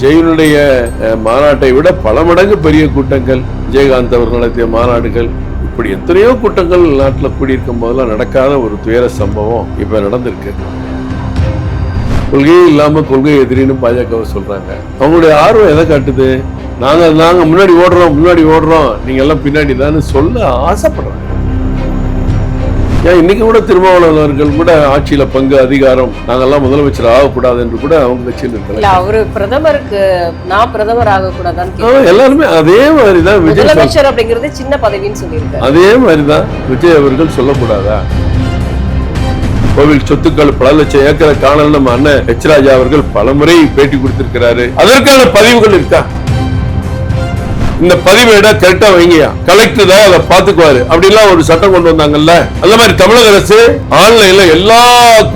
ஜெயினுடைய மாநாட்டை விட பல மடங்கு பெரிய கூட்டங்கள் விஜயகாந்த் அவர்கள் நடத்திய மாநாடுகள் இப்படி எத்தனையோ கூட்டங்கள் நாட்டில் கூடியிருக்கும் போதெல்லாம் நடக்காத ஒரு துயர சம்பவம் இப்ப நடந்திருக்கு. கொள்கையே இல்லாம கொள்கை எதிரின்னு பாஜகவை சொல்றாங்க. அவங்களுடைய ஆர்வம் எதை காட்டுது? நாங்க நாங்க முன்னாடி ஓடுறோம் முன்னாடி ஓடுறோம் நீங்க எல்லாம் பின்னாடி தான் சொல்ல ஆசைப்படுறாங்க. ஏன் இன்னைக்கு கூட திருமாவளவன் அவர்கள் கூட ஆட்சியில பங்கு அதிகாரம் நாங்கெல்லாம் முதலமைச்சர் ஆகக்கூடாது என்று கூட அவங்க கட்சியில் இருக்கிறாங்க. அவரு பிரதமருக்கு நான் பிரதமர் ஆக கூடாதான்னு ஆ, எல்லாருமே அதே மாதிரி தான் விஜய் முதலமைச்சர் அப்படிங்கிறது சின்ன பதவின்னு சொல்லியிருக்காரு. அதே மாதிரி தான் விஜய் அவர்கள் சொல்லக்கூடாதா? கோவில் சொத்துக்கள் பல லட்சம் ஏக்கரை காணல் நம்ம அண்ணன் எச் ராஜா அவர்கள் பலமுறை பேட்டி கொடுத்திருக்கிறாரு. அதற்கான பதிவுகள் இருக்கா? இந்த பதிவேட கரெக்டா வைங்கயா கலெக்டர் தான் அதை பாத்துக்குவாரு அப்படிலாம் ஒரு சட்டம் கொண்டு வந்தாங்கல்ல? அந்த மாதிரி தமிழக அரசு ஆன்லைன்ல எல்லா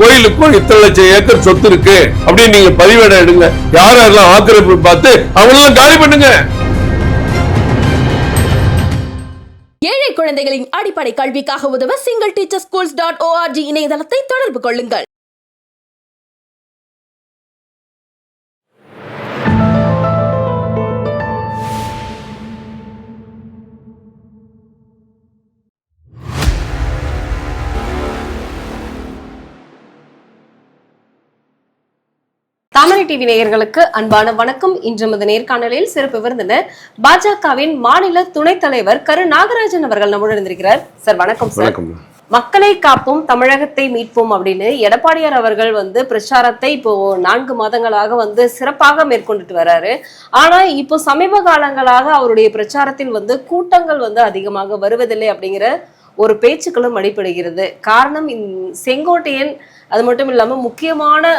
கோயிலுக்கும் இத்தனை லட்சம் ஏக்கர் சொத்து இருக்கு. அப்படின்னு நீங்க பதிவேட எடுங்க. யார் யாரெல்லாம் ஆக்கிரமிப்பு பார்த்து அவங்களெல்லாம் காலி பண்ணுங்க. ஏழை குழந்தைகளின் அடிப்படை கல்விக்காக உதவ single teacher schools dot ORG இணையதளத்தை தொடர்பு கொள்ளுங்கள். தாமரை டிவி நேயர்களுக்கு அன்பான வணக்கம். இன்று நமது நேர்காணலில் சிறப்பு விருந்தினர் பாஜகவின் மாநில துணைத் தலைவர் கரு நாகராஜன் அவர்கள் நம்முடன் இருந்திருக்கிறார் சார் வணக்கம் சார். மக்களை காப்போம் தமிழகத்தை மீட்போம் அப்படின்னு எடப்பாடியார் அவர்கள் வந்து பிரச்சாரத்தை இப்போ நான்கு மாதங்களாக வந்து சிறப்பாக மேற்கொண்டுட்டு வராரு. ஆனா இப்போ சமீப காலங்களாக அவருடைய பிரச்சாரத்தில் வந்து கூட்டங்கள் வந்து அதிகமாக வருவதில்லை அப்படிங்கிற ஒரு பேச்சுக்களும் அடிபடுகிறது. காரணம் செங்கோட்டையன் அது மட்டும் இல்லாமல் முக்கியமான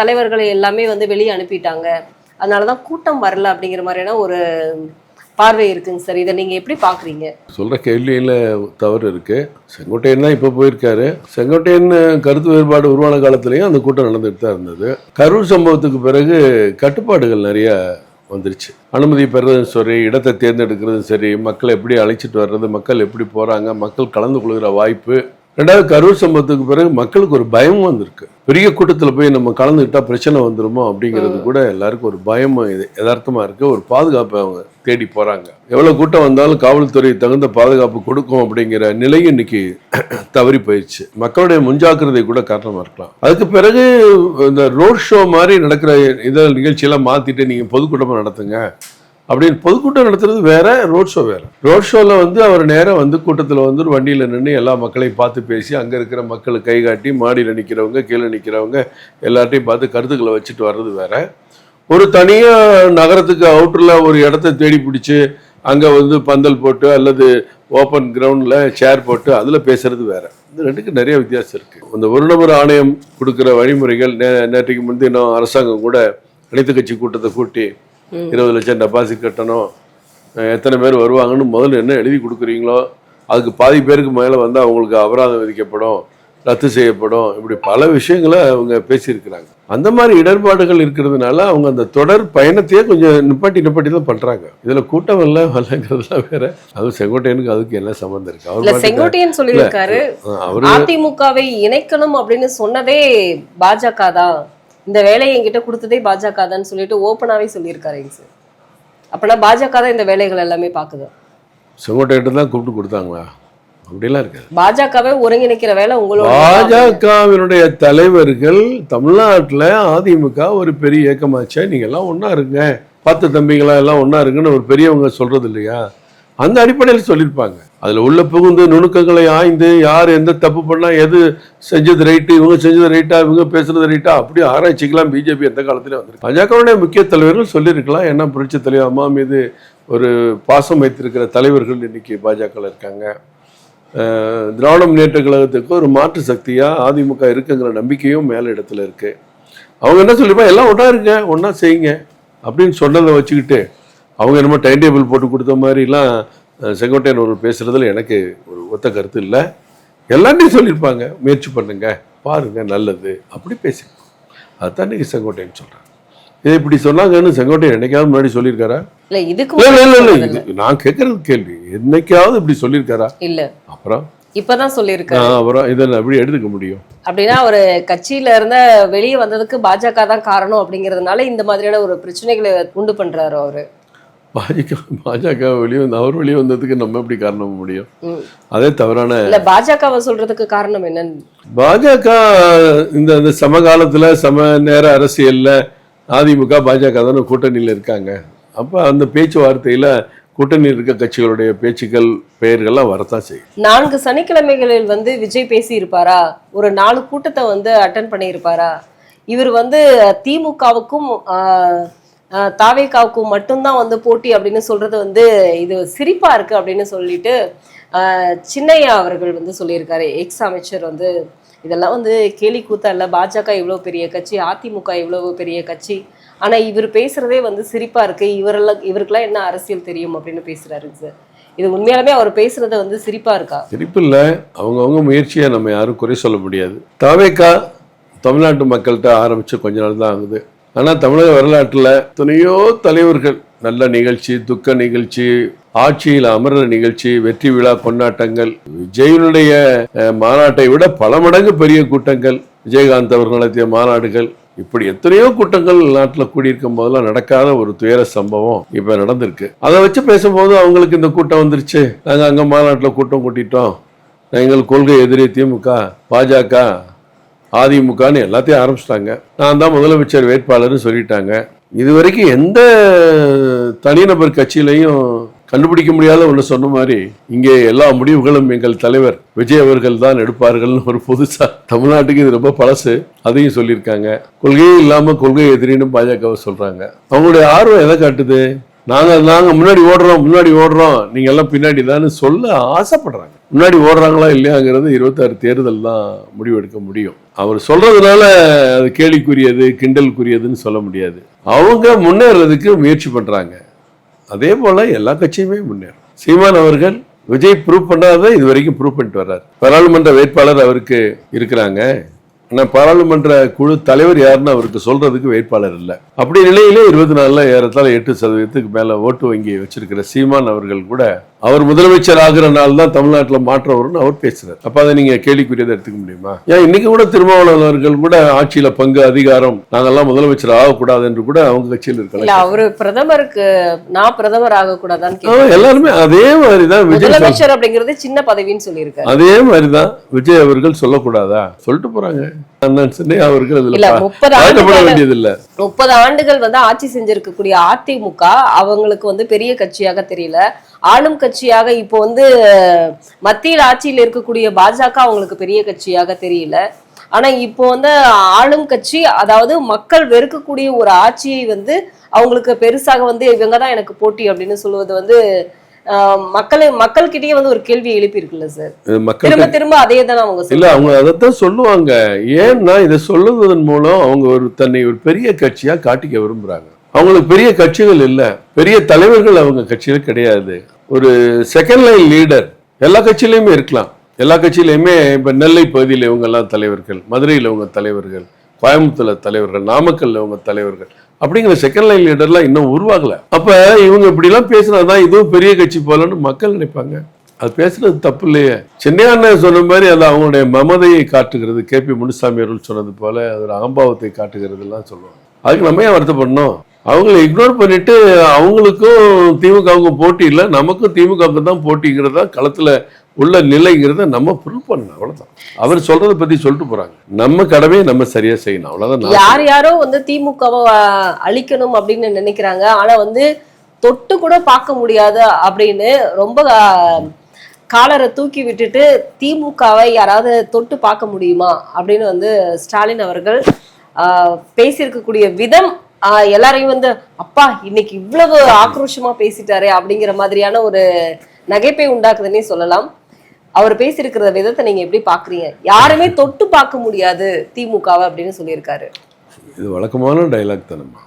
தலைவர்களை எல்லாமே வந்து வெளியே அனுப்பிட்டாங்க. அதனாலதான் கூட்டம் வரல அப்படிங்கிற மாதிரியான ஒரு பார்வை இருக்குங்க சார். இதை நீங்கள் எப்படி பார்க்குறீங்க சொல்கிற கேள்வியில் தவறு இருக்குது செங்கோட்டையன் தான் இப்போ போயிருக்காரு. செங்கோட்டையன் கருத்து வேறுபாடு உருவான காலத்திலையும் அந்த கூட்டம் நடந்துகிட்டு தான் இருந்தது. கரூர் சம்பவத்துக்கு பிறகு கட்டுப்பாடுகள் நிறையா வந்துருச்சு. அனுமதி பெறுறதும் சரி இடத்தை தேர்ந்தெடுக்கிறதும் சரி மக்களை எப்படி அழைச்சிட்டு வர்றது மக்கள் எப்படி போகிறாங்க மக்கள் கலந்து கொள்கிற வாய்ப்பு ரெண்டாவது கரூர் சம்பவத்துக்கு பிறகு மக்களுக்கு ஒரு பயமும் வந்திருக்கு. பெரிய கூட்டத்தில் போய் நம்ம கலந்துக்கிட்டா பிரச்சனை வந்துருமோ அப்படிங்கிறது கூட எல்லாருக்கும் ஒரு பயம் இது யதார்த்தமா இருக்கு. ஒரு பாதுகாப்பை அவங்க தேடி போறாங்க. எவ்வளவு கூட்டம் வந்தாலும் காவல்துறை தகுந்த பாதுகாப்பு கொடுக்கும் அப்படிங்கிற நிலை இன்னைக்கு தவறி போயிடுச்சு. மக்களுடைய முன்ஜாக்கிரதை கூட காரணமா இருக்கலாம். அதுக்கு பிறகு இந்த ரோட் ஷோ மாதிரி நடக்கிற இத நிகழ்ச்சியெல்லாம் மாத்திட்டு நீங்க பொதுக்கூட்டமா நடத்துங்க. அப்படின்னு பொதுக்கூட்டம் நடத்துறது வேற ரோட் ஷோ வேற. ரோட் ஷோவில் வந்து அவர் நேரம் வந்து கூட்டத்தில் வந்து ஒரு வண்டியில் நின்று எல்லா மக்களையும் பார்த்து பேசி அங்கே இருக்கிற மக்களை கை காட்டி மாடியில் நிற்கிறவங்க கீழே நிற்கிறவங்க எல்லார்ட்டையும் பார்த்து கருத்துக்களை வச்சுட்டு வர்றது வேற. ஒரு தனியாக நகரத்துக்கு அவுட்டரில் ஒரு இடத்த தேடி பிடிச்சி அங்கே வந்து பந்தல் போட்டு அல்லது ஓப்பன் கிரவுண்டில் சேர் போட்டு அதில் பேசுறது வேற. இந்த ரெண்டுக்கு நிறைய வித்தியாசம் இருக்குது இந்த ஒரு நபர் ஆணையம் கொடுக்குற வழிமுறைகள் நே நேற்றைக்கு முன்தினம் அரசாங்கம் கூட அனைத்து கட்சி கூட்டத்தை கூட்டி இருபது லட்சம் டெபாசிட் கட்டணும். எத்தனை பேர் வருவாங்கன்னு முதல்ல என்ன எழுதி கொடுக்குறீங்களோ அதுக்கு பாதி பேருக்கு மேலே வந்து அவங்களுக்கு அபராதம் விதிக்கப்படும் ரத்து செய்யப்படும். இப்படி பல விஷயங்களை அவங்க பேசியிருக்கிறாங்க. அந்த மாதிரி இடர்பாடுகள் இருக்கிறதுனால அவங்க அந்த தொடர் பயணத்தையே கொஞ்சம் நிப்பாட்டி நிப்பாட்டி தான் பண்றாங்க. இதுல கூட்டம் இல்லை வரலங்கிறதுலாம் வேற. அது செங்கோட்டையனுக்கு அதுக்கு என்ன சம்மந்தம் இருக்கு? அவர் செங்கோட்டையன் சொல்லியிருக்காரு. அதிமுகவை இணைக்கணும் அப்படின்னு சொன்னதே பாஜக தான். இந்த வேலையை என்கிட்ட கொடுத்ததே பாஜக தான் சொல்லிட்டு ஓப்பனாவே சொல்லியிருக்காருங்க சார் அப்பனா பாஜக தான் இந்த வேலைகள் எல்லாமே பாக்குது செங்கோட்டையிட்ட தான் கூப்பிட்டு கொடுத்தாங்களா? அப்படிலாம் இருக்காது. பாஜகவை ஒருங்கிணைக்கிற வேலை உங்களோட பாஜகவினுடைய தலைவர்கள் தமிழ்நாட்டுல அதிமுக ஒரு பெரிய இயக்கமாச்சே நீங்க எல்லாம் ஒண்ணா இருங்க. பத்து தம்பிங்களா எல்லாம் ஒண்ணா இருங்கன்னு ஒரு பெரியவங்க சொல்றது இல்லையா? அந்த அடிப்படையில் சொல்லியிருப்பாங்க. அதில் உள்ள புகுந்து நுணுக்கங்களை ஆய்ந்து யார் எந்த தப்பு பண்ணால் எது செஞ்சது ரைட்டு இவங்க செஞ்சது ரைட்டா இவங்க பேசுறது ரைட்டா அப்படி ஆராய்ச்சிக்கலாம் பிஜேபி எந்த காலத்திலே வந்திருக்கு. பாஜகவுடைய முக்கிய தலைவர்கள் சொல்லியிருக்கலாம். என்ன புரட்சி தலைவர் அம்மா மீது ஒரு பாசம் வைத்திருக்கிற தலைவர்கள் இன்னைக்கு பாஜகவில் இருக்காங்க. திராவிட முன்னேற்ற கழகத்துக்கு ஒரு மாற்று சக்தியாக அதிமுக இருக்குங்கிற நம்பிக்கையும் மேல இடத்துல இருக்குது அவங்க என்ன சொல்லிருப்பாங்க எல்லாம் ஒன்றா இருங்க ஒன்றா செய்யுங்க அப்படின்னு சொன்னதை வச்சுக்கிட்டு அவங்க என்னமோ டைம் டேபிள் போட்டு கொடுத்த மாதிரிலாம் செங்கோட்டையன் ஒரு பேசுறதுல எனக்கு ஒரு ஒத்த கருத்து இல்லை. எல்லாத்தையும் சொல்லியிருப்பாங்க முயற்சி பண்ணுங்க பாருங்க நல்லது. அப்படி பேசியிருப்பாங்க அதுதான் இன்னைக்கு செங்கோட்டையன் சொல்றாங்க இதை இப்படி சொன்னாங்கன்னு செங்கோட்டையன் என்னைக்காவது முன்னாடி சொல்லியிருக்காரா? இல்ல இதுக்கு நான் கேட்கறது கேள்வி. என்னைக்காவது இப்படி சொல்லியிருக்காரா? இல்ல. அப்புறம்? இப்பதான் சொல்லியிருக்காரு. அப்புறம் இதை நான் எப்படி எடுத்துக்க முடியும்? அப்படின்னா ஒரு கட்சியில இருந்த வெளியே வந்ததுக்கு பாஜக தான் காரணம் அப்படிங்கறதுனால இந்த மாதிரியான ஒரு பிரச்சனைகளை உண்டு பண்றாரு அவரு. பாஜக பாஜக வெளியே வந்து அவர் வெளியே வந்ததுக்கு நம்ம எப்படி காரணம் முடியும். அதே தவறான இல்ல பாஜகவை சொல்றதுக்கு காரணம் என்னன்னு பாஜக இந்த இந்த சமகாலத்துல சம நேர அரசியல்ல அதிமுக பாஜக தானே கூட்டணியில் இருக்காங்க. அப்ப அந்த பேச்சுவார்த்தையில கூட்டணியில் இருக்க கட்சிகளுடைய பேச்சுக்கள் பெயர்கள்லாம் வரத்தான் செய்யும். நான்கு சனிக்கிழமைகளில் வந்து விஜய் பேசி இருப்பாரா ஒரு நாலு கூட்டத்தை வந்து அட்டன் பண்ணி இருப்பாரா இவர் வந்து திமுகவுக்கும் தாவேகாவுக்கு மட்டும்தான் வந்து போட்டி அப்படின்னு சொல்றது வந்து இது சிரிப்பா இருக்கு அப்படின்னு சொல்லிட்டு சின்னையா அவர்கள் வந்து சொல்லியிருக்காரு. எக்ஸ் அமைச்சர் வந்து இதெல்லாம் வந்து கேலி கூத்தா இல்லை பாஜக இவ்வளோ பெரிய கட்சி அதிமுக இவ்வளவு பெரிய கட்சி. ஆனால் இவர் பேசுறதே வந்து சிரிப்பா இருக்கு. இவரெல்லாம் இவருக்கெல்லாம் என்ன அரசியல் தெரியும் அப்படின்னு பேசுகிறாரு சார். இது உண்மையாலுமே அவர் பேசுறது வந்து சிரிப்பா இருக்கா? சிரிப்பு இல்லை. அவங்கவுங்க முயற்சியை நம்ம யாரும் குறை சொல்ல முடியாது. தாவேக்கா தமிழ்நாட்டு மக்கள்கிட்ட ஆரம்பிச்சு கொஞ்ச நாள் தான் ஆகுது. ஆனால் தமிழக வரலாற்றில் துணையோ தலைவர்கள் நல்ல நிகழ்ச்சி துக்க நிகழ்ச்சி ஆட்சியில் அமர்ற நிகழ்ச்சி வெற்றி விழா கொண்டாட்டங்கள் விஜயனுடைய மாநாட்டை விட பல மடங்கு பெரிய கூட்டங்கள் விஜயகாந்த் அவர்கள் நடத்திய மாநாடுகள். இப்படி எத்தனையோ கூட்டங்கள் நாட்டில் கூடியிருக்கும் போதெல்லாம் நடக்காத ஒரு துயர சம்பவம் இப்போ நடந்திருக்கு. அதை வச்சு பேசும்போது அவங்களுக்கு இந்த கூட்டம் வந்துருச்சு. நாங்கள் அங்கே மாநாட்டில் கூட்டம் கூட்டிட்டோம். எங்கள் கொள்கை எதிரி திமுக பாஜக அதிமுகன்னு எல்லாத்தையும் ஆரம்பிச்சிட்டாங்க. நான் தான் முதலமைச்சர் வேட்பாளர்னு சொல்லிட்டாங்க. இது வரைக்கும் எந்த தனிநபர் கட்சியிலையும் கண்டுபிடிக்க முடியாத ஒன்று சொன்ன மாதிரி இங்கே எல்லா முடிவுகளும் எங்கள் தலைவர் விஜய் அவர்கள் தான் எடுப்பார்கள்னு ஒரு புதுசாக தமிழ்நாட்டுக்கு இது ரொம்ப பழசு அதையும் சொல்லியிருக்காங்க. கொள்கையே இல்லாமல் கொள்கை எதிரின்னு பாஜகவை சொல்கிறாங்க அவங்களுடைய ஆர்வம் எதை காட்டுது? நாங்கள் நாங்கள் முன்னாடி ஓடுறோம் முன்னாடி ஓடுறோம். நீங்கள் எல்லாம் பின்னாடி தான் சொல்ல ஆசைப்படுறாங்க. முன்னாடி ஓடுறாங்களா இல்லையாங்கிறது இருபத்தாறு தேர்தல் தான் முடிவெடுக்க முடியும். அவர் சொல்றதுனால அது கேலிக்குரியது கிண்டலுக்குரியதுன்னு சொல்ல முடியாது. அவங்க முன்னேறதுக்கு முயற்சி பண்ணுறாங்க அதே போல் எல்லா கட்சியுமே முன்னேறும். சீமான் அவர்கள் விஜய் ப்ரூவ் பண்ணாத இது வரைக்கும் ப்ரூவ் பண்ணிட்டு வர்றார். பாராளுமன்ற வேட்பாளர் அவருக்கு இருக்கிறாங்க. ஆனா பாராளுமன்ற குழு தலைவர் யாருன்னு அவருக்கு சொல்றதுக்கு வேட்பாளர் இல்லை. அப்படி நிலையிலே இருபத்தி நாலுல ஏறத்தாழ எட்டு சதவீதத்துக்கு மேல ஓட்டு வங்கி வச்சிருக்கிற சீமான் அவர்கள் கூட அவர் முதலமைச்சர் ஆகிற நாள் தான் தமிழ்நாட்டில் மாற்றம் வரும்னு அவர் பேசுறாரு. அப்ப அதை நீங்க கேள்விக்குரியதை எடுத்துக்க முடியுமா? ஏன் இன்னைக்கு கூட திருமாவளவன் அவர்கள் கூட ஆட்சியில பங்கு அதிகாரம் நாங்கெல்லாம் முதலமைச்சர் ஆகக்கூடாது என்று கூட அவங்க கட்சியில் இருக்கலாம் அவரு பிரதமருக்கு நான் பிரதமர் ஆக கூடாதான்னு ஆமா, எல்லாருமே அதே மாதிரிதான் விஜய் சொல்- முதலமைச்சர் அப்படிங்கிறது சின்ன பதவின்னு சொல்லியிருக்காரு. அதே மாதிரிதான் விஜய் அவர்கள் சொல்லக்கூடாதா? சொல்லிட்டு போறாங்க. முப்பது ஆண்டுகள் வந்து ஆட்சி செஞ்சிருக்கக்கூடிய அதிமுக அவங்களுக்கு வந்து பெரிய கட்சியாக தெரியல. ஆளும் கட்சியாக இப்போ வந்து மத்தியில் ஆட்சியில் இருக்கக்கூடிய பாஜக அவங்களுக்கு பெரிய கட்சியாக தெரியல. ஆனா இப்போ வந்து ஆளும் கட்சி அதாவது மக்கள் வெறுக்கக்கூடிய ஒரு ஆட்சியை வந்து அவங்களுக்கு பெருசாக வந்து இவங்க தான் எனக்கு போட்டி அப்படின்னு சொல்லுவது வந்து மக்களை மக்கள்கிட்டயே வந்து ஒரு கேள்வி எழுப்பி இருக்குல்ல சார் திரும்ப திரும்ப அதே தானே அவங்க இல்ல அவங்க அதைத்தான் சொல்லுவாங்க. ஏன்னா இதை சொல்லுவதன் மூலம் அவங்க ஒரு தன்னை ஒரு பெரிய கட்சியா காட்டிக்க விரும்புறாங்க. அவங்களுக்கு பெரிய கட்சிகள் இல்ல. பெரிய தலைவர்கள் அவங்க கட்சியில கிடையாது. ஒரு செகண்ட் லைன் லீடர் எல்லா கட்சியிலயுமே இருக்கலாம். எல்லா கட்சியிலயுமே இப்ப நெல்லை பகுதியில் இவங்க எல்லாம் தலைவர்கள் மதுரையில் இவங்க தலைவர்கள் கோயம்புத்தூர்ல தலைவர்கள் நாமக்கல்ல இவங்க தலைவர்கள். அப்படிங்கிற செகண்ட் லைன் லீடர்லாம் இன்னும் உருவாகல. அப்ப இவங்க இப்படிலாம் பேசினாதான் இதுவும் பெரிய கட்சி போலன்னு மக்கள் நினைப்பாங்க. அது பேசுறது தப்பு இல்லையே. சென்னையாண்ணன் சொன்ன மாதிரி அது அவங்களுடைய மமதையை காட்டுகிறது. கே பி முனுசாமி அவர்கள் சொன்னது போல அது அகம்பாவத்தை காட்டுகிறது எல்லாம் சொல்லுவாங்க. அதுக்கு நம்ம ஏன் வருத்தப்படணும்? அவங்கள இக்னோர் பண்ணிட்டு அவங்களுக்கும் திமுகவுக்கும் போட்டி இல்லை நமக்கும் திமுகவுக்கு தான் போட்டிங்கிறது களத்துல உள்ள நிலைங்கிறத நம்ம ப்ரூவ் பண்ணணும் அவ்வளவுதான். அவர் சொல்றதை பத்தி சொல்லிட்டு போறாங்க. நம்ம கடமையை நம்ம சரியா செய்யணும் அவ்வளவுதான் நான் யார் யாரோ வந்து திமுகவை அழிக்கணும் அப்படின்னு நினைக்கிறாங்க. ஆனா வந்து தொட்டு கூட பார்க்க முடியாது அப்படின்னு ரொம்ப காலரை தூக்கி விட்டுட்டு திமுகவை யாராவது தொட்டு பார்க்க முடியுமா அப்படின்னு வந்து ஸ்டாலின் அவர்கள் பேசியிருக்கக்கூடிய விதம் எல்லாரையும் வந்து அப்பா இன்னைக்கு இவ்வளவு ஆக்ரோஷமா பேசிட்டாரே அப்படிங்கிற மாதிரியான ஒரு நகைப்பை உண்டாக்குதுன்னே சொல்லலாம். அவர் பேசியிருக்கிற விதத்தை நீங்க எப்படி பாக்குறீங்க? யாருமே தொட்டு பார்க்க முடியாது திமுகவை அப்படின்னு சொல்லியிருக்காரு. இது வழக்கமான டைலாக் தானம்மா.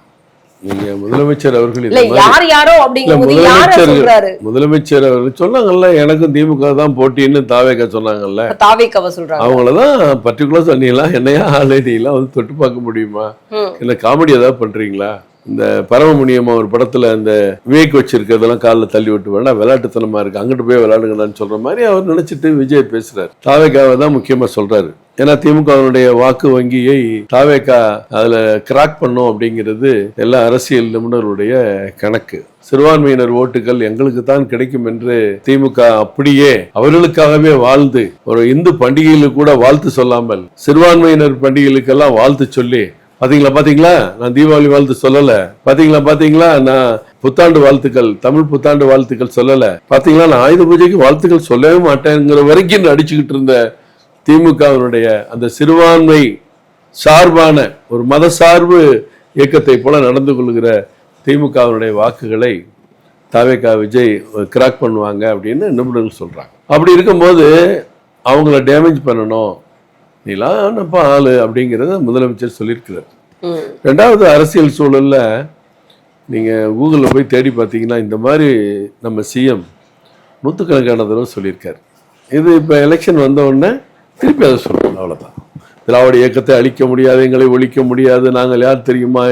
நீங்க முதலமைச்சர் அவர்கள் யார் யாரோ இல்ல அப்படிங்கும்போது யார முதலமைச்சர் சொல்றாரு? முதலமைச்சர் அவர்கள் சொன்னாங்கல்ல எனக்கும் திமுக தான் போட்டின்னு தாவேக்க சொன்னாங்கல்ல. தாவேக்கவ சொல்றாங்க. அவங்களதான் பர்டிகுலர் சொன்னீங்களா என்னையா ஆல்ரெடிலாம் வந்து தொட்டு பார்க்க முடியுமா. என்ன காமெடி ஏதாவது பண்றீங்களா? இந்த பரமமுனியம் ஒரு படத்துல அந்த விவேக் வச்சிருக்கிறதெல்லாம் காலில் தள்ளி விட்டு வேணா விளையாட்டுத்தனமா இருக்கு. அங்கிட்டு போய் விளையாடுங்கடான்னு சொல்ற மாதிரி அவர் நினைச்சிட்டு விஜய் பேசுறாரு. தாவேக்காவை தான் முக்கியமா சொல்றாரு. ஏன்னா திமுகவினுடைய வாக்கு வங்கியை தாவேக்கா அதுல கிராக் பண்ணும் அப்படிங்கிறது எல்லா அரசியல் நிபுணருடைய கணக்கு. சிறுபான்மையினர் ஓட்டுகள் எங்களுக்கு தான் கிடைக்கும் என்று திமுக அப்படியே அவர்களுக்காகவே வாழ்ந்து ஒரு இந்து பண்டிகையில கூட வாழ்த்து சொல்லாமல் சிறுபான்மையினர் பண்டிகைகளுக்கெல்லாம் வாழ்த்து சொல்லி பாத்தீங்களா பாத்தீங்களா? நான் தீபாவளி வாழ்த்து சொல்லல. பாத்தீங்களா பாத்தீங்களா? நான் புத்தாண்டு வாழ்த்துக்கள் தமிழ் புத்தாண்டு வாழ்த்துக்கள் சொல்லல. பாத்தீங்களா? நான் ஆயுத பூஜைக்கு வாழ்த்துக்கள் சொல்லவே மாட்டேங்கிற வரைக்கும் அடிச்சுக்கிட்டு இருந்த திமுகவினுடைய அந்த சிறுபான்மை சார்பான ஒரு மத சார்பு இயக்கத்தை போல நடந்து கொள்கிற திமுகவினுடைய வாக்குகளை தாவேகா விஜய் கிராக் பண்ணுவாங்க அப்படின்னு நிபுணர்கள் சொல்றாங்க. அப்படி இருக்கும்போது அவங்கள டேமேஜ் பண்ணணும். நீலாம் என்னப்பா ஆளு அப்படிங்கிறத முதலமைச்சர் சொல்லியிருக்கிறார். ரெண்டாவது அரசியல் சூழல்ல நீங்க கூகுளில் போய் தேடி பார்த்தீங்கன்னா இந்த மாதிரி நம்ம சிஎம் நூற்றுக்கணக்கான தடவை சொல்லியிருக்காரு. இது இப்போ எலெக்ஷன் வந்த உடனே திருப்பி அதை சொல்லணும் அவ்வளோதான் திராவிட இயக்கத்தை அழிக்க முடியாது எங்களை ஒழிக்க முடியாது. நாங்கள் யார் தெரியுமா?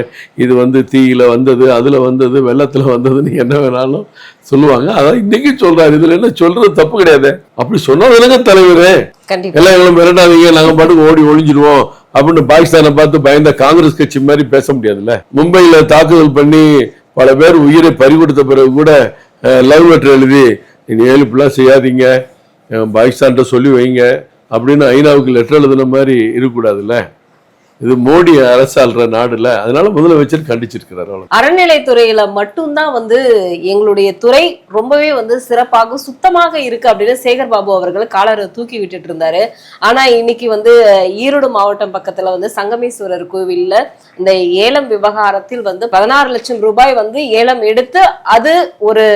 இது வந்து தீயில வந்தது அதில் வந்தது வெள்ளத்தில் வந்ததுன்னு என்ன வேணாலும் சொல்லுவாங்க. அதான் இன்னைக்கு சொல்றாரு. இதில் என்ன சொல்றது? தப்பு கிடையாது. அப்படி சொன்னதுலங்க தலைவரே. எல்லாம் எங்களை மிரட்டாதீங்க. நாங்க பாட்டுக்கு ஓடி ஒளிஞ்சிடுவோம் அப்படின்னு பாகிஸ்தானை பார்த்து பயந்த காங்கிரஸ் கட்சி மாதிரி பேச முடியாதுல்ல? மும்பையில தாக்குதல் பண்ணி பல பேர் உயிரை பறி கொடுத்த பிறகு கூட லவ் லெட்டர் எழுதி இனிமேல் இப்படிலாம் செய்யாதீங்க. பாகிஸ்தான்கிட்ட சொல்லி வைங்க. அப்படின்னு ஐநாவுக்கு லெட்டர் எழுதுன மாதிரி இருக்கக்கூடாதுல்ல? இது மோடி அரசாள்ற நாடுல அதனால முதலமைச்சர் கண்டிச்சிருக்கிறார் அறநிலைத்துறையில மட்டும்தான் வந்து எங்களுடைய துறை ரொம்பவே வந்து சிறப்பாக சுத்தமாக இருக்கு அப்படின்னு சேகர் பாபு அவர்கள் காலரை தூக்கி விட்டுட்டு இருந்தாரு. ஆனா இன்னைக்கு வந்து ஈரோடு மாவட்டம் பக்கத்துல வந்து சங்கமேஸ்வரர் கோவில்ல இந்த ஏலம் விவகாரத்தில் வந்து பதினாறு லட்சம் ரூபாய் வந்து ஏலம் எடுத்து அது ஒரு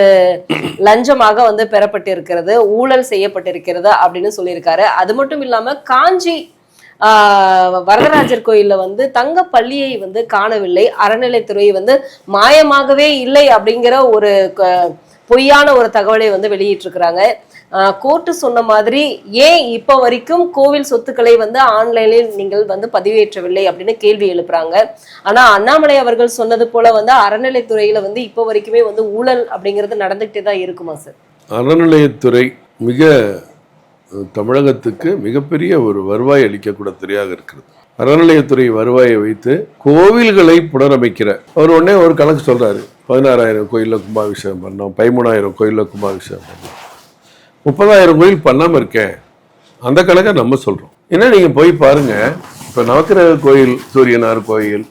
லஞ்சமாக வந்து பெறப்பட்டிருக்கிறது ஊழல் செய்யப்பட்டிருக்கிறது அப்படின்னு சொல்லியிருக்காரு. அது மட்டும் இல்லாம காஞ்சி வரதராஜர் கோயில்ல வந்து தங்க பள்ளியை வந்து காணவில்லை. அறநிலைத்துறை வந்து மாயமாகவே இல்லை அப்படிங்கிற ஒரு பொய்யான ஒரு தகவலை வந்து வெளியிட்டிருக்கிறாங்க. கோர்ட்டு சொன்ன மாதிரி ஏன் இப்போ வரைக்கும் கோவில் சொத்துக்களை வந்து ஆன்லைனில் நீங்கள் வந்து பதிவேற்றவில்லை அப்படின்னு கேள்வி எழுப்புறாங்க. ஆனால் அண்ணாமலை அவர்கள் சொன்னது போல வந்து அறநிலைத்துறையில் வந்து இப்போ வரைக்குமே வந்து ஊழல் அப்படிங்கிறது நடந்துகிட்டே தான் இருக்குமா சார்? அறநிலையத்துறை மிக தமிழகத்துக்கு மிகப்பெரிய ஒரு வருவாய் அளிக்கக்கூட துறையாக இருக்கிறது. அறநிலையத்துறை வருவாயை வைத்து கோவில்களை புனரமைக்கிற அவர் உடனே ஒரு கணக்கு சொல்கிறாரு பதினாறாயிரம் கோயிலில் கும்பாபிஷேகம் பண்ணோம் பதிமூணாயிரம் கோயிலில் கும்பாபிஷேகம் பண்ணோம். முப்பதாயிரம் கோயில் பண்ணாமல் இருக்கேன். அந்த கணக்கை நம்ம சொல்கிறோம் ஏன்னா நீங்கள் போய் பாருங்கள் இப்போ நவக்கிரக கோயில் சூரியனார் கோயில்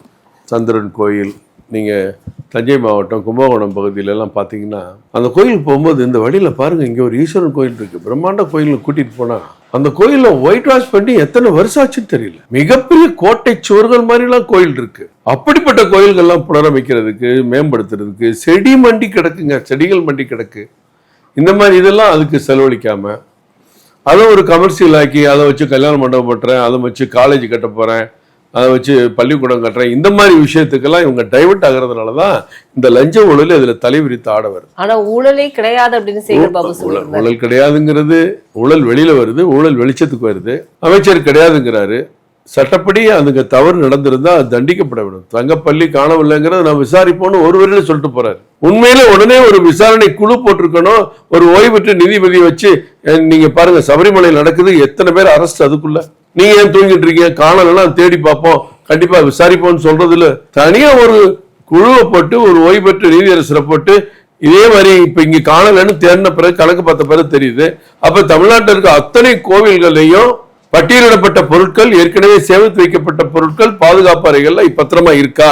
சந்திரன் கோயில் நீங்கள் தஞ்சை மாவட்டம் கும்பகோணம் பகுதியிலலாம் பார்த்தீங்கன்னா அந்த கோயிலுக்கு போகும்போது இந்த வழியில் பாருங்கள் இங்கே ஒரு ஈஸ்வரன் கோயில் இருக்குது பிரம்மாண்ட கோயிலுக்கு கூட்டிகிட்டு போனால் அந்த கோயிலில் ஒயிட் வாஷ் பண்ணி எத்தனை வருஷம் ஆச்சுன்னு தெரியல. மிகப்பெரிய கோட்டை சுவர்கள் மாதிரிலாம் கோயில் இருக்கு. அப்படிப்பட்ட கோயில்கள்லாம் புனரமைக்கிறதுக்கு மேம்படுத்துறதுக்கு செடி மண்டி கிடக்குங்க செடிகள் மண்டி கிடக்கு. இந்த மாதிரி இதெல்லாம் அதுக்கு செலவழிக்காம அதை ஒரு கமர்ஷியல் ஆக்கி அதை வச்சு கல்யாண மண்டபம் கட்டுறேன் அதை வச்சு காலேஜ் கட்ட போகிறேன் அதை வச்சு பள்ளிக்கூடம் கட்டுறேன் இந்த மாதிரி விஷயத்துக்கெல்லாம் இவங்க டைவர்ட் ஆகுறதுனால தான் இந்த லஞ்ச ஊழல் இதுல தலைவிரித்து ஆட வருது. ஆனா ஊழலே கிடையாது அப்படின்னு சேகர் பாபு ஊழல் கிடையாதுங்கிறது ஊழல் வெளியில வருது ஊழல் வெளிச்சத்துக்கு வருது. அமைச்சர் கிடையாதுங்கிறாரு. சட்டப்படி அதுக்கு தவறு நடந்திருந்தா அது தண்டிக்கப்பட வேண்டும். தங்கப்பள்ளி காணவில்லைங்கிறத நான் விசாரிப்போம்னு ஒரு வரையில சொல்லிட்டு போறாரு. உண்மையில உடனே ஒரு விசாரணை குழு போட்டிருக்கணும். ஒரு ஓய்வு பெற்ற நீதிபதி வச்சு நீங்க பாருங்க சபரிமலை நடக்குது. எத்தனை பேர் அரெஸ்ட் அதுக்குள்ள? நீ ஏன் தூங்கிட்டு இருக்கீங்க? காணலன்னா தேடி பார்ப்போம். கண்டிப்பா விசாரிப்போம்னு சொல்றதுல தனியா ஒரு குழுவை போட்டு ஒரு ஓய்வு பெற்ற நீதியரசரை போட்டு இதே மாதிரி இப்ப இங்க காணலன்னு தேடின பிறகு கணக்கு பார்த்த பிறகு தெரியுது. அப்ப தமிழ்நாட்டில் இருக்க அத்தனை கோவில்களையும் பட்டியலிடப்பட்ட பொருட்கள் ஏற்கனவே சேமித்து வைக்கப்பட்ட பொருட்கள் பாதுகாப்பு அறைகள்ல பத்திரமா இருக்கா?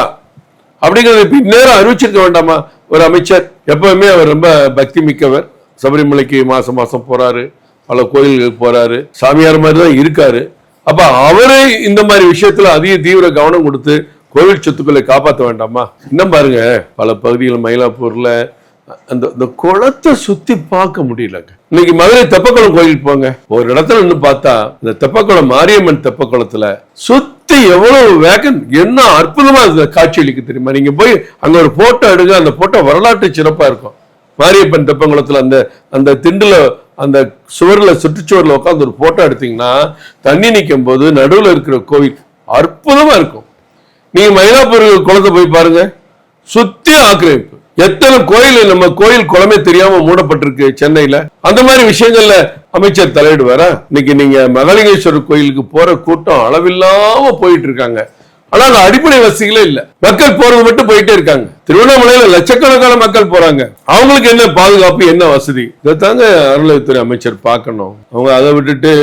அப்படிங்கறத இப்ப இந்நேரம் அறிவிச்சிருக்க வேண்டாமா? ஒரு அமைச்சர் எப்பவுமே அவர் ரொம்ப பக்தி மிக்கவர் சபரிமலைக்கு மாசம் மாசம் போறாரு. பல கோயில்களுக்கு போறாரு. சாமியார் மாதிரி தான் இருக்காரு. அப்ப அவரே இந்த மாதிரி விஷயத்துல அதிக தீவிர கவனம் கொடுத்து கோவில் சொத்துக்களை காப்பாற்ற வேண்டாமா? இன்னும் பாருங்க பல பகுதிகள் மயிலாப்பூர்ல அந்த இந்த குளத்தை சுத்தி பார்க்க முடியலங்க. இன்னைக்கு மதுரை தெப்பக்குளம் கோயிலுக்கு போங்க. ஒரு இடத்துல நின்று பார்த்தா இந்த தெப்பக்குளம் மாரியம்மன் தெப்பக்குளத்துல சுத்தி எவ்வளவு வேகன் என்ன அற்புதமா இந்த காட்சியளிக்கு தெரியுமா? நீங்க போய் அங்க ஒரு போட்டோ எடுங்க அந்த போட்டோ வரலாற்று சிறப்பா இருக்கும். மாரியப்பன் தெப்பங்குளத்துல அந்த அந்த திண்டுல அந்த சுவர்ல சுற்றுச்சுவரில் உட்காந்து ஒரு ஃபோட்டோ எடுத்தீங்கன்னா தண்ணி நிற்கும் போது நடுவுல இருக்கிற கோவில் அற்புதமா இருக்கும். நீங்க மயிலாப்பூர் குளத்தை போய் பாருங்க. சுத்தி ஆக்கிரமிப்பு. எத்தனை கோயில் நம்ம கோயில் குளமே தெரியாம மூடப்பட்டிருக்கு சென்னையில. அந்த மாதிரி விஷயங்கள்ல அமைச்சர் தலையிடுவாரா? இன்னைக்கு நீங்க மகாலிங்கேஸ்வரர் கோயிலுக்கு போற கூட்டம் அளவில்லாம போயிட்டு இருக்காங்க. ஆனா அங்க அடிப்படை வசதிகளே இல்ல. மக்கள் போறது மட்டும் போயிட்டே இருக்காங்க. திருவண்ணாமலையில லட்சக்கணக்கான மக்கள் போறாங்க. அவங்களுக்கு என்ன பாதுகாப்பு என்ன வசதி? இதைத்தாங்க அறநிலையத்துறை அமைச்சர் பார்க்கணும். அவங்க அதை விட்டுட்டு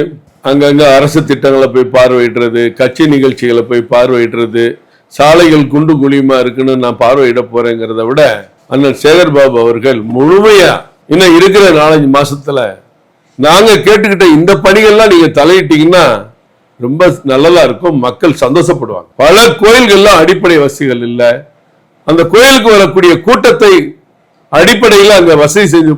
அங்கங்க அரசு திட்டங்களை போய் பார்வையிடுறது கட்சி நிகழ்ச்சிகளை போய் பார்வையிடுறது சாலைகள் குண்டு குழியுமா இருக்குன்னு நான் பார்வையிட போறேங்கிறத விட அண்ணன் சேகர் பாபு அவர்கள் முழுமையா இன்னும் இருக்கிற நாலஞ்சு மாசத்துல நாங்க கேட்டுக்கிட்ட இந்த பணிகள்லாம் நீங்க தலையிட்டீங்கன்னா ரொம்ப நல்லதா இருக்கும் மக்கள் சந்தோஷப்படுவாங்க. பல கோயில்கள்லாம் அடிப்படை வசதிகள் இல்லை. அந்த கோயிலுக்கு வரக்கூடிய கூட்டத்தை அடிப்படையில் அங்க வசதி செஞ்சு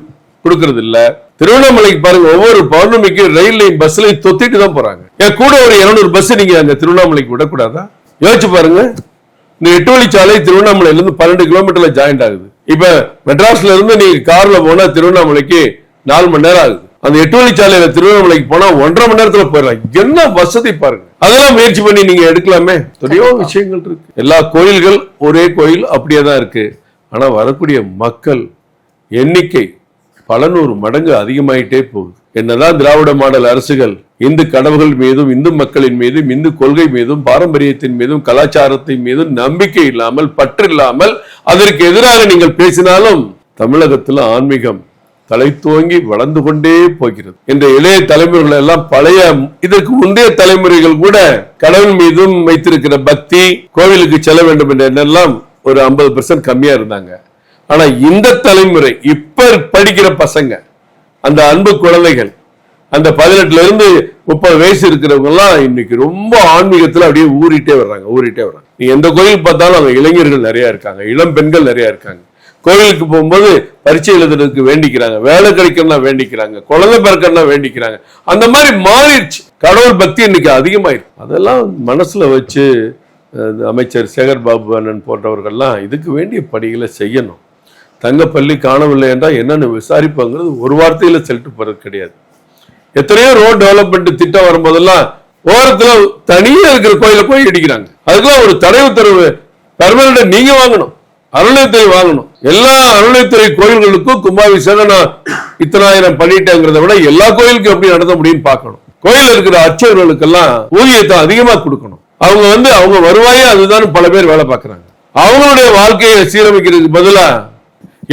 கொடுக்கறது இல்ல. திருவண்ணாமலைக்கு பாருங்க ஒவ்வொரு பௌர்ணமிக்கு ரயில்லையும் பஸ்லையும் தொத்திட்டு தான் போறாங்க. ஏன் கூட ஒரு 200 பஸ் நீங்க அங்க திருவண்ணாமலைக்கு விடக்கூடாதா? யோசிச்சு பாருங்க. இந்த எட்டு வழிச்சாலை திருவண்ணாமலையில இருந்து பன்னெண்டு கிலோமீட்டர்ல ஜாயிண்ட் ஆகுது. இப்ப மெட்ராஸ்ல இருந்து நீங்க கார்ல போனா திருவண்ணாமலைக்கு நாலு மணி நேரம் ஆகுது. அந்த எட்டு வழிச்சாலையில திருவண்ணாமலைக்கு போனா ஒன்றரை மணி நேரத்துல போயிடலாம். என்ன வசதி பாருங்க. அதெல்லாம் முயற்சி பண்ணி நீங்க எடுக்கலாமே. எத்தனையோ விஷயங்கள் இருக்கு. எல்லா கோயில்கள் ஒரே கோயில் அப்படியே தான் இருக்கு. ஆனா வரக்கூடிய மக்கள் எண்ணிக்கை பல நூறு மடங்கு அதிகமாயிட்டே போகுது. என்னதான் திராவிட மாடல் அரசுகள் இந்து கடவுள்கள் மீதும் இந்து மக்களின் மீதும் இந்து கொள்கை மீதும் பாரம்பரியத்தின் மீதும் கலாச்சாரத்தின் மீதும் நம்பிக்கை இல்லாமல் பற்று இல்லாமல் அதற்கு எதிராக நீங்கள் பேசினாலும் தமிழகத்தில் ஆன்மீகம் தலை துவங்கி வளர்ந்து கொண்டே போகிறது. இந்த இளைய தலைமுறைகள் எல்லாம் பழைய இதற்கு முந்தைய தலைமுறைகள் கூட கடவுள் மீதும் வைத்திருக்கிற பக்தி கோவிலுக்கு செல்ல வேண்டும் என்ற எண்ணெல்லாம் ஒரு ஐம்பது பெர்சன்ட் கம்மியா இருந்தாங்க. ஆனா இந்த தலைமுறை இப்ப படிக்கிற பசங்க அந்த அன்பு குழந்தைகள் அந்த பதினெட்டுல இருந்து முப்பது வயசு இருக்கிறவங்க எல்லாம் இன்னைக்கு ரொம்ப ஆன்மீகத்துல அப்படியே ஊறிட்டே வர்றாங்க ஊறிட்டே வர்றாங்க. நீ எந்த கோயில் பார்த்தாலும் அவங்க இளைஞர்கள் நிறைய இருக்காங்க இளம் பெண்கள் நிறைய இருக்காங்க. கோயிலுக்கு போகும்போது பரீட்சை எழுதுறதுக்கு வேண்டிக்கிறாங்க. வேலை கிடைக்கணும்னா வேண்டிக்கிறாங்க. குழந்தை பிறக்கணும்னா வேண்டிக்கிறாங்க. அந்த மாதிரி மாறிடுச்சு. கடவுள் பக்தி இன்னைக்கு அதிகமாயிருக்கு. அதெல்லாம் மனசுல வச்சு அமைச்சர் சேகர் பாபு அண்ணன் போன்றவர்கள்லாம் இதுக்கு வேண்டிய பணிகளை செய்யணும். தங்கப்பள்ளி காணவில்லை என்றால் என்னென்னு விசாரிப்பாங்கிறது ஒரு வார்த்தையில் செலுத்து போகிறது கிடையாது. எத்தனையோ ரோட் டெவலப்மெண்ட் திட்டம் வரும்போதெல்லாம் ஓரத்தில் தனியாக இருக்கிற கோயிலை போய் இடிக்கிறாங்க. அதுக்கெல்லாம் ஒரு தடை உத்தரவு பெர்மனண்ட் நீங்கள் வாங்கணும். அருள்நிலையத்துறை வாங்கணும். எல்லா அருள்நிலையத்துறை கோயில்களுக்கும் கும்பாபிஷேகம் நான் இத்தனாயிரம் பண்ணிட்டேங்கிறத விட எல்லா கோயிலுக்கும் எப்படி நடத்த முடியும்னு பார்க்கணும். கோயில்ல இருக்கிற அர்ச்சகர்களுக்கெல்லாம் ஊதியத்தை அதிகமா கொடுக்கணும். அவங்க வந்து அவங்க வருவாயே அதுதான் பல பேர் வேலை பார்க்கறாங்க. அவங்களுடைய வாழ்க்கையை சீரமைக்கிறதுக்கு பதிலா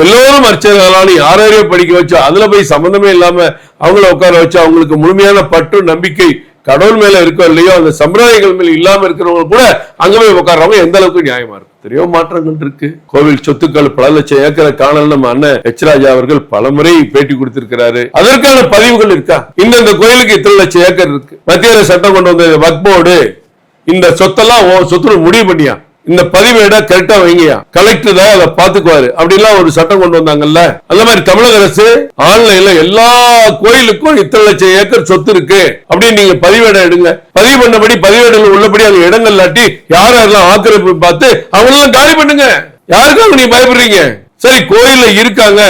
எல்லோரும் அர்ச்சகர்களாலும் யாரையோ படிக்க வச்சு அதுல போய் சம்பந்தமே இல்லாம அவங்கள உட்கார வச்சு அவங்களுக்கு முழுமையான பற்று நம்பிக்கை கடவுள் மேல இருக்கோ இல்லையோ அந்த சம்பிரதாயங்கள் மேல இல்லாம இருக்கிறவங்க கூட அங்க போய் உட்கார்றவங்க எந்த அளவுக்கு நியாயமா இருக்கு? எத்தனையோ மாற்றங்கள் இருக்கு. கோவில் சொத்துக்கள் பல லட்சம் ஏக்கரை காணல் நம்ம அண்ணன் எச் ராஜா அவர்கள் பலமுறை பேட்டி கொடுத்திருக்கிறாரு. அதற்கான பதிவுகள் இருக்கா? இந்தந்த கோயிலுக்கு இத்தனை லட்சம் ஏக்கர் இருக்கு. மத்திய சட்டம் கொண்டு வந்த வக்போர்டு இந்த சொத்தெல்லாம் சொத்துல முடிவு பண்ணியா? இந்த பதிவேடை கரெக்டா வைங்கயா கலெக்டர் தான் அதை பாத்துக்குவாரு அப்படிலாம் ஒரு சட்டம் கொண்டு வந்தாங்கல்ல. அந்த மாதிரி தமிழக அரசு ஆன்லைன்ல எல்லா கோயிலுக்கும் இத்தனை லட்சம் ஏக்கர் சொத்து இருக்கு. அப்படின்னு நீங்க பதிவேடை எடுங்க. பதிவு பண்ணபடி பதிவேடுல உள்ளபடி அந்த இடங்கள் இல்லாட்டி யார் யாரெல்லாம் ஆக்கிரமிப்பு பார்த்து அவங்களெல்லாம் காலி பண்ணுங்க. யாருக்காக நீங்க பயப்படுறீங்க? சரி கோயில்ல இருக்காங்க.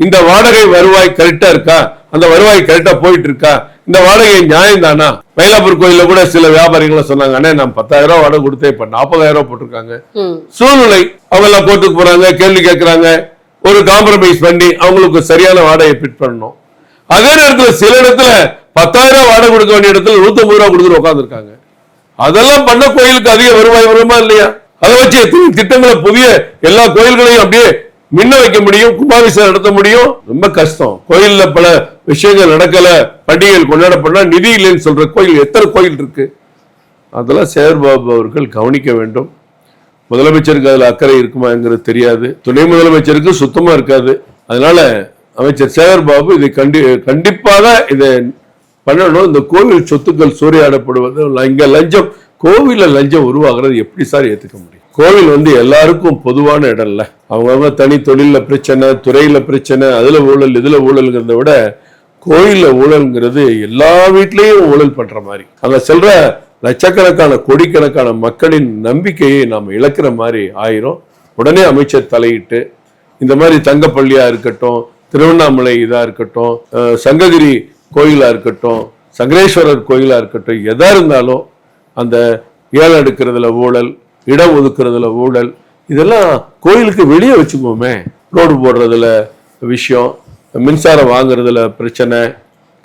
இந்த வாடகை வருவாய் கரெக்டா இருக்கா? அந்த வருவாய் கரெக்டா போயிட்டு இருக்கா? இந்த வாடகை நியாயம் தானா மயிலாப்பூர் கோயில்ல கூட சில வியாபாரிகள் சொன்னாங்க அண்ணே நான் பத்தாயிரம் ரூபாய் வாடகை கொடுத்தேன் இப்ப நாற்பதாயிரம் ரூபாய் போட்டிருக்காங்க. சூழ்நிலை அவங்க எல்லாம் கோர்ட்டுக்கு போறாங்க கேள்வி கேட்கறாங்க ஒரு காம்ப்ரமைஸ் பண்ணி அவங்களுக்கு சரியான வாடகை ஃபிட் பண்ணணும். அதே நேரத்துல சில இடத்துல பத்தாயிரம் ரூபாய் வாடகை கொடுக்க வேண்டிய இடத்துல நூத்தம்பது ரூபாய் கொடுத்துட்டு உட்காந்துருக்காங்க அதெல்லாம் பண்ண கோயிலுக்கு அதிக வருவாய் வருமா இல்லையா? அதை வச்சு எத்தனை திட்டங்களை புதிய எல்லா கோயில்களையும் அப்படியே மின்ன வைக்க முடியும் கும்பாபிஷேகம் நடத்த முடியும். ரொம்ப கஷ்டம். கோயில்ல பல விஷயங்கள் நடக்கல. பண்டிகைகள் கொண்டாடப்படல நிதி இல்லைன்னு சொல்ற கோயில் எத்தனை கோயில் இருக்கு? அதெல்லாம் சேகர்பாபு அவர்கள் கவனிக்க வேண்டும். முதலமைச்சருக்கு அதுல அக்கறை இருக்குமாங்கிறது தெரியாது. துணை முதலமைச்சருக்கு சுத்தமா இருக்காது. அதனால அமைச்சர் சேகர் பாபு இதை கண்டி கண்டிப்பாக இதை பண்ணணும். இந்த கோவில் சொத்துக்கள் சூறையாடப்படுவது இங்க லஞ்சம் கோவிலில் லஞ்சம் உருவாகிறது. எப்படி சார் ஏத்துக்க முடியும்? கோவில் வந்து எல்லாருக்கும் பொதுவான இடம் இல்ல அவங்கவுங்க தனி தொழிலில் பிரச்சனை துறையில் பிரச்சனை அதில் ஊழல் இதில் ஊழல்ங்கிறத விட கோயிலில் ஊழல்ங்கிறது எல்லா வீட்லேயும் ஊழல் பண்ணுற மாதிரி. அங்கே செல்ற லட்சக்கணக்கான கோடிக்கணக்கான மக்களின் நம்பிக்கையை நாம் இழக்கிற மாதிரி ஆயிரும். உடனே அமைச்சர் தலையிட்டு இந்த மாதிரி தங்கப்பள்ளியாக இருக்கட்டும் திருவண்ணாமலை இதாக இருக்கட்டும் சங்ககிரி கோயிலாக இருக்கட்டும் சங்கரேஸ்வரர் கோயிலாக இருக்கட்டும் எதாக இருந்தாலும் அந்த ஏழை எடுக்கிறதுல ஊழல் இடம் ஒதுக்குறதுல ஊழல் இதெல்லாம் கோயிலுக்கு வெளியே வச்சுக்குவோமே. ரோடு போடுறதுல விஷயம் மின்சாரம் வாங்குறதுல பிரச்சனை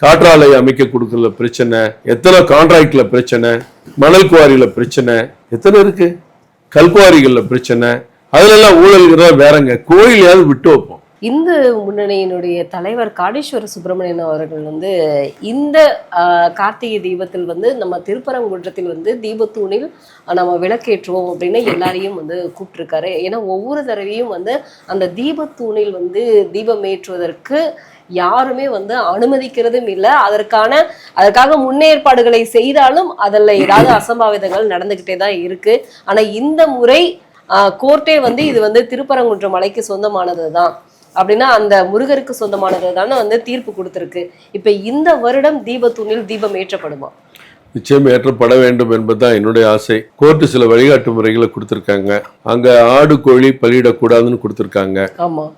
காற்றாலை அமைக்க கொடுக்கறதுல பிரச்சனை எத்தனை கான்ட்ராக்ட்ல பிரச்சனை மணல் குவாரியில பிரச்சனை எத்தனை இருக்கு? கல்குவாரிகள்ல பிரச்சனை அதுலெல்லாம் ஊழல்கிற வேறங்க. கோயிலையாவது விட்டு வைப்போம். இந்து முன்னணியினுடைய தலைவர் காடீஸ்வர சுப்பிரமணியன் அவர்கள் வந்து இந்த கார்த்திகை தீபத்தில் வந்து நம்ம திருப்பரங்குன்றத்தில் வந்து தீபத்தூணில் நம்ம விளக்கேற்றுவோம் அப்படின்னு எல்லாரையும் வந்து கூப்பிட்டுருக்காரு. ஏன்னா ஒவ்வொரு தடவையும் வந்து அந்த தீபத்தூணில் வந்து தீபம் ஏற்றுவதற்கு யாருமே வந்து அனுமதிக்கிறதும் இல்லை. அதற்கான அதற்காக முன்னேற்பாடுகளை செய்தாலும் அதில் ஏதாவது அசம்பாவிதங்கள் நடந்துக்கிட்டே தான் இருக்கு. ஆனால் இந்த முறை கோர்ட்டே வந்து இது வந்து திருப்பரங்குன்றம் மலைக்கு சொந்தமானது தான் அப்படின்னா அந்த முருகருக்கு சொந்தமானது தானே வந்து தீர்ப்பு கொடுத்துருக்கு. இப்ப இந்த வருடம் தீபத்தூணில் தீபம் ஏற்றப்படுமா? நிச்சயம் ஏற்றப்பட வேண்டும் என்பதுதான் என்னுடைய ஆசை. கோர்ட்டு சில வழிகாட்டு முறைகளை கொடுத்துருக்காங்க. அங்க ஆடு கோழி பலியிடக்கூடாதுன்னு கொடுத்துருக்காங்க. ஆமா.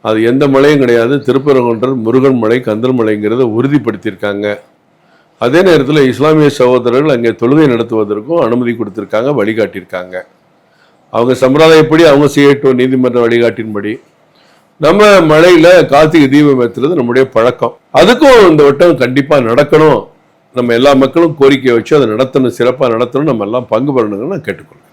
அது எந்த மலையும் கிடையாது. திருப்பரங்குன்றம் முருகன் மலை கந்தல் மலைங்கிறத உறுதிப்படுத்தியிருக்காங்க. அதே நேரத்தில் இஸ்லாமிய சகோதரர்கள் அங்கே தொழுகை நடத்துவதற்கும் அனுமதி கொடுத்துருக்காங்க வழிகாட்டியிருக்காங்க. அவங்க சம்பிரதாயப்படி அவங்க செய்யட்டும் நீதிமன்ற வழிகாட்டின்படி. நம்ம மழையில கார்த்திகை தீபம் ஏற்றுறது நம்முடைய பழக்கம். அதுக்கும் இந்த வட்டம் கண்டிப்பா நடக்கணும். நம்ம எல்லா மக்களும் கோரிக்கை வச்சு அதை நடத்தணும் சிறப்பாக நடத்தணும். நம்ம எல்லாம் பங்கு பெறணுங்கன்னு நான் கேட்டுக்கொள்கிறேன்.